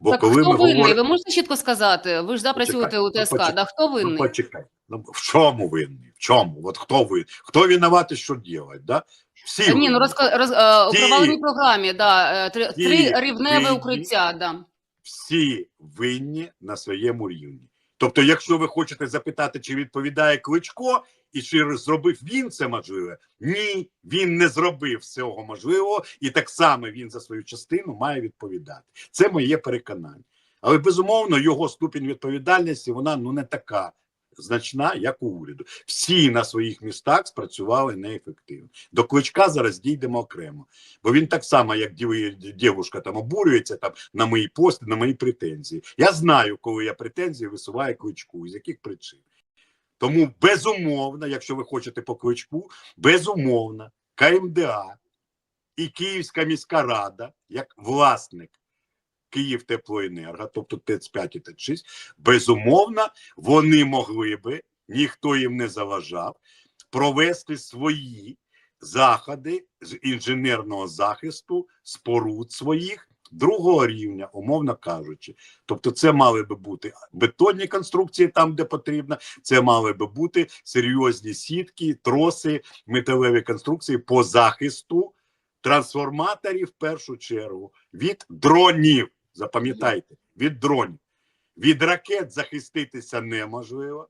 Бо так коли хто ми винний? говоримо, Ви можете чітко сказати? Ви ж да, працюєте у ТСК, ну, да, хто ну винний? почекай, ну в чому винний? В чому? От хто ви? Хто винуватий, що робити? Да? Всі Та Ні, ну розка... роз... е, у Ті- проваленій програмі, да, е, три, ті три рівневе винні. укриття, да. всі винні на своєму рівні. Тобто, якщо ви хочете запитати, чи відповідає Кличко, і чи зробив він це можливе, ні, він не зробив цього можливого, і так само він за свою частину має відповідати. Це моє переконання. Але безумовно, його ступінь відповідальності вона ну не така значна, як у уряду. Всі на своїх містах спрацювали неефективно. До кличка зараз дійдемо окремо. Бо він так само, як дівушка там обурюється там на мої пости, на мої претензії. Я знаю, коли я претензії висуваю кличку, з яких причин. Тому безумовно, якщо ви хочете по кличку, безумовно, КМДА і Київська міська рада, як власник Київтеплоенерго, тобто ТЕЦ-5 і ТЕЦ-6, безумовно, вони могли би, ніхто їм не заважав, провести свої заходи з інженерного захисту споруд своїх другого рівня, умовно кажучи. Тобто, це мали би бути бетонні конструкції там, де потрібно, це мали би бути серйозні сітки, троси, металеві конструкції по захисту трансформаторів в першу чергу від дронів. Запам'ятайте, від дронів. Від ракет захиститися неможливо.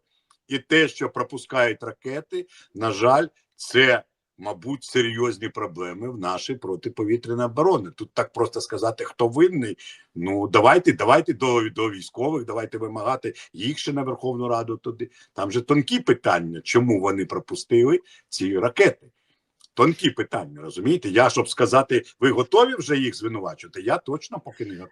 І те, що пропускають ракети, на жаль, це, мабуть, серйозні проблеми в нашій протиповітряній оборони. Тут так просто сказати, хто винний. Ну давайте, давайте до, до військових, давайте вимагати їх ще на Верховну Раду туди. Там же тонкі питання, чому вони пропустили ці ракети. Тонкі питання, розумієте? Я щоб сказати, ви готові вже їх звинувачувати? Я точно поки не готовий.